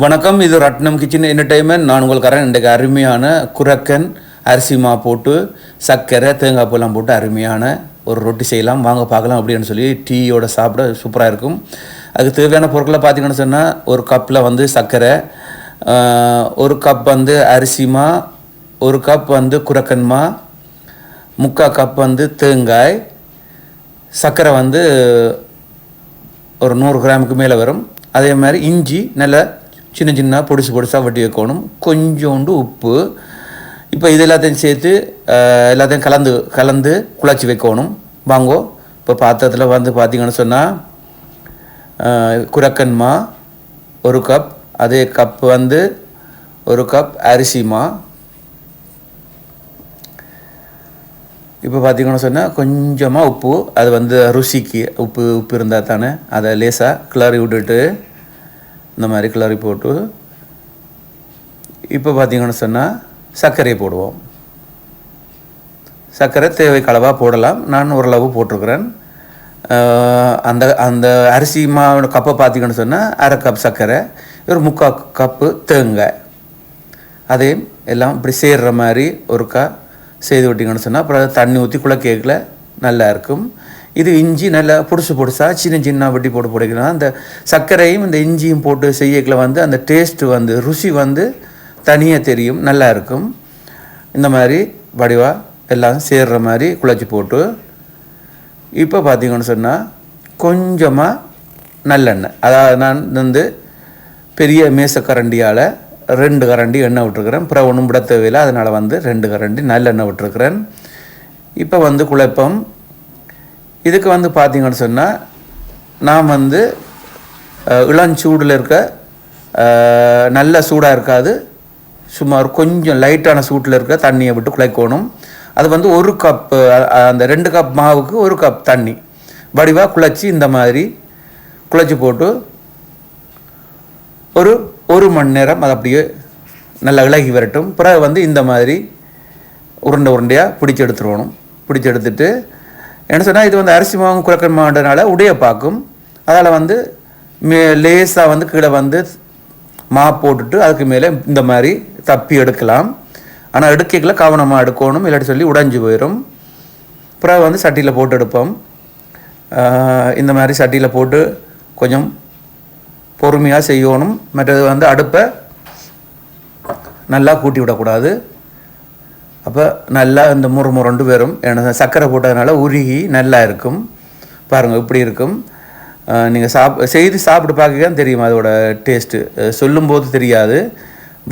வணக்கம் இது Ratnam kitchen entertainment நான் உங்களுக்கு உங்களுக்காரன் இன்றைக்கு அருமையான குரக்கன் அரிசி மா போட்டு சர்க்கரை தேங்காய் பூலாம் போட்டு அருமையான ஒரு ரொட்டி செய்யலாம். வாங்க பார்க்கலாம் அப்படின்னு சொல்லி டீயோட சாப்பிட சூப்பராக இருக்கும். அதுக்கு தேவையான பொருட்களை பார்த்தீங்கன்னு சொன்னால் ஒரு கப்பில் வந்து சர்க்கரை ஒரு கப் வந்து அரிசிமா ஒரு கப் வந்து குரக்கன்மா முக்கால் கப் வந்து தேங்காய் சர்க்கரை வந்து ஒரு நூறு கிராமுக்கு மேலே வரும். அதே மாதிரி இஞ்சி நல்லா சின்ன சின்ன பொடிசு பொடிசாக வட்டி வைக்கணும். கொஞ்சோண்டு உப்பு. இப்போ இது எல்லாத்தையும் சேர்த்து எல்லாத்தையும் கலந்து கலந்து குழச்சி வைக்கணும். வாங்கோ இப்போ பாத்திரத்தில் வந்து பார்த்திங்கன்னு சொன்னால் குரக்கன்மா ஒரு கப். அதே கப் வந்து ஒரு கப் அரிசிமா இப்போ பார்த்திங்கன்னு சொன்னால் கொஞ்சமாக உப்பு. அது வந்து ருசிக்கு உப்பு உப்பு இருந்தால் தானே. அதை லேசாக கிளறி விட்டுட்டு இந்த மாதிரி கிளறி போட்டு இப்போ பார்த்தீங்கன்னு சொன்னால் சர்க்கரையை போடுவோம். சர்க்கரை தேவைக்கு அளவாக போடலாம். நான் ஓரளவு போட்டிருக்கிறேன். அந்த அந்த அரிசி மாவோட கப்பை பார்த்தீங்கன்னு சொன்னால் அரை கப் சர்க்கரை ஒரு முக்கால் கப்பு தேங்காய். அதையும் எல்லாம் இப்படி சேர்ற மாதிரி ஒருக்கா செய்து விட்டிங்கன்னு சொன்னால் அப்புறம் தண்ணி ஊற்றி குழக்கேக்கில் நல்லா இருக்கும். இது இஞ்சி நல்லா பொடிசு பொடிசா சின்ன சின்ன வெட்டி போட்டு பிடிக்கணும் அந்த சர்க்கரையும் இந்த இஞ்சியும் போட்டு செய்யக்கில் வந்து அந்த டேஸ்ட்டு வந்து ருசி வந்து தனியாக தெரியும் நல்லா இருக்கும். இந்த மாதிரி வடிவாக எல்லாம் சேர்ற மாதிரி குழச்சி போட்டு இப்போ பார்த்தீங்கன்னு சொன்னால் கொஞ்சமாக நல்லெண்ணெய். அதாவது நான் வந்து பெரிய மேசக்கரண்டியால் ரெண்டு கரண்டி எண்ணெய் விட்டுருக்குறேன். பிற ஒன்றும் விட தேவையில்லை. அதனால் வந்து ரெண்டு கரண்டி நல்லெண்ணெய் விட்டுருக்குறேன். இப்போ வந்து குழப்பம் இதுக்கு வந்து பார்த்தீங்கன்னு சொன்னால் நாம் வந்து இளஞ்சூடில் இருக்க நல்ல சூடாக இருக்காது. சுமார் கொஞ்சம் லைட்டான சூட்டில் இருக்க தண்ணியை விட்டு குழைக்கணும் அது வந்து ஒரு கப்பு அந்த ரெண்டு கப் மாவுக்கு ஒரு கப் தண்ணி. வடிவாக குழச்சி இந்த மாதிரி குழச்சி போட்டு ஒரு ஒரு மணி நேரம் அது அப்படியே நல்லா இலகி வரட்டும். பிறகு வந்து இந்த மாதிரி உருண்டை உருண்டையாக பிடிச்சி எடுத்துருவணும். பிடிச்சி எடுத்துட்டு என்ன சொன்னால் இது வந்து அரிசி மாவும் குரக்கன் மாவுன்றனால உடைய பார்க்கும் அதால் வந்து மே லேசாக வந்து கீழே வந்து மா போட்டுட்டு அதுக்கு மேலே இந்த மாதிரி தப்பி எடுக்கலாம். ஆனால் எடுக்கல கவனமாக எடுக்கணும். இல்லாட்டி சொல்லி உடைஞ்சு போயிடும் பிறகு வந்து சட்டியில் போட்டு எடுப்போம். இந்த மாதிரி சட்டியில் போட்டு கொஞ்சம் பொறுமையாக செய்யணும். மற்றது வந்து அடுப்பை நல்லா கூட்டி விடக்கூடாது. அப்போ நல்லா இந்த முறு ரெண்டு பேரும் ஏன்னா சர்க்கரை போட்டதுனால உருகி நல்லா இருக்கும். பாருங்கள் இப்படி இருக்கும். நீங்கள் சாப் செய்து சாப்பிட்டு பார்க்க தான் தெரியும் அதோட டேஸ்ட்டு சொல்லும்போது தெரியாது.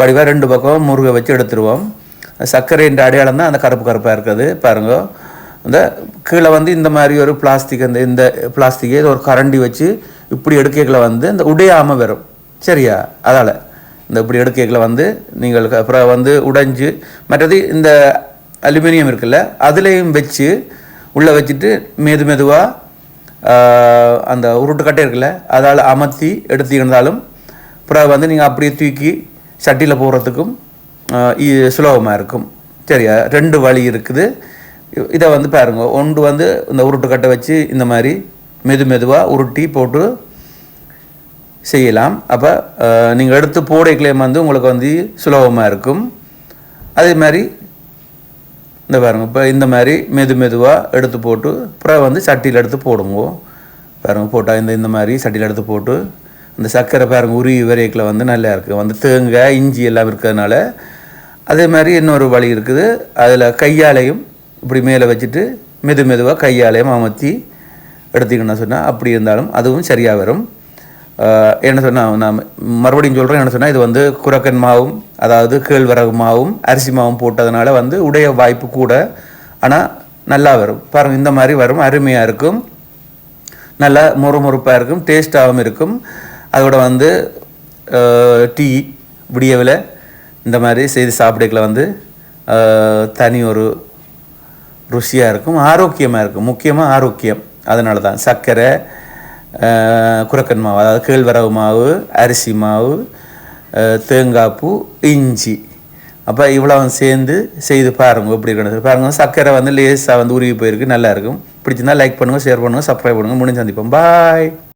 வடிவாக ரெண்டு பக்கம் முருகை வச்சு எடுத்துருவோம். சர்க்கரைன்ற அடையாளம் தான் அந்த கருப்பு கருப்பாக இருக்குது பாருங்க. இந்த கீழே வந்து இந்த மாதிரி ஒரு பிளாஸ்டிக் அந்த இந்த பிளாஸ்டிக்கே ஒரு கரண்டி வச்சு இப்படி எடுக்கல வந்து இந்த உடையாமல் வரும் சரியா? அதால். இந்த இப்படி எடுக்கைகளை வந்து நீங்கள் அப்புறம் வந்து உடைஞ்சு மற்றது இந்த அலுமினியம் இருக்குல்ல அதுலேயும் வச்சு உள்ளே வச்சுட்டு மெது மெதுவாக அந்த உருட்டுக்கட்டை இருக்குல்ல அதால் அமர்த்தி எடுத்தீங்கன்னாலும் அப்புறம் வந்து நீங்கள் அப்படியே தூக்கி சட்டியில் போடுறதுக்கும் சுலபமாக இருக்கும். சரியா? ரெண்டு வழி இருக்குது. இதை வந்து பாருங்கள் ஒன்று வந்து இந்த உருட்டுக்கட்டை வச்சு இந்த மாதிரி மெது மெதுவாக உருட்டி போட்டு செய்யலாம். அப்போ நீங்கள் எடுத்து போடைக்கலையும் வந்து உங்களுக்கு வந்து சுலபமாக இருக்கும். அதே மாதிரி இந்த பாருங்கள் இப்போ இந்த மாதிரி மெது மெதுவாக எடுத்து போட்டு அப்புறம் வந்து சட்டியில் எடுத்து போடுங்க. பாருங்கள் போட்டால் இந்த இந்த மாதிரி சட்டியில் எடுத்து போட்டு அந்த சர்க்கரை பாருங்க உருவி வரைக்கில் வந்து நல்லா இருக்குது வந்து தேங்காய் இஞ்சி எல்லாம் இருக்கிறதுனால அதே மாதிரி இன்னொரு வழி இருக்குது. அதில் கையாலையும் இப்படி மேலே வச்சுட்டு மெது மெதுவாக கையாலையும் அமர்த்தி எடுத்துக்கணும்னு சொன்னால் அப்படி இருந்தாலும் அதுவும் சரியாக வரும். என்ன சொன்னால் நான் மறுபடியும் சொல்கிறேன் என்ன சொன்னால் இது வந்து குரக்கன் மாவும் அதாவது கேழ்வரகு மாவும் அரிசி மாவும் போட்டதுனால வந்து உடைய வாய்ப்பு கூட ஆனால் நல்லா வரும். பாருங்கள் இந்த மாதிரி வரும் அருமையாக இருக்கும். நல்லா முறுமுறுப்பாக இருக்கும் டேஸ்ட்டாகவும் இருக்கும். அதோட வந்து டீ விடியவில் இந்த மாதிரி செய்து சாப்பிடக்கல வந்து தனி ஒரு ருசியாக இருக்கும் ஆரோக்கியமாக இருக்கும். முக்கியமாக ஆரோக்கியம். அதனால தான் சர்க்கரை குரக்கன் மாவு அதாவது கேழ்வரகு மாவு அரிசி மாவு தேங்காய்ப்பு தேங்காய் பூ இஞ்சி. அப்போ இவ்வளோ சேர்ந்து செய்து பாருங்கள் எப்படி இருக்கணும் பாருங்க சர்க்கரை வந்து லேசாக வந்து உருகி போயிருக்கு நல்லாயிருக்கும் பிடிச்சிருந்தா லைக் பண்ணுங்கள் ஷேர் பண்ணுங்கள் சப்ஸ்கிரைப் பண்ணுங்கள் முடிஞ்சு சந்திப்போம். பாய்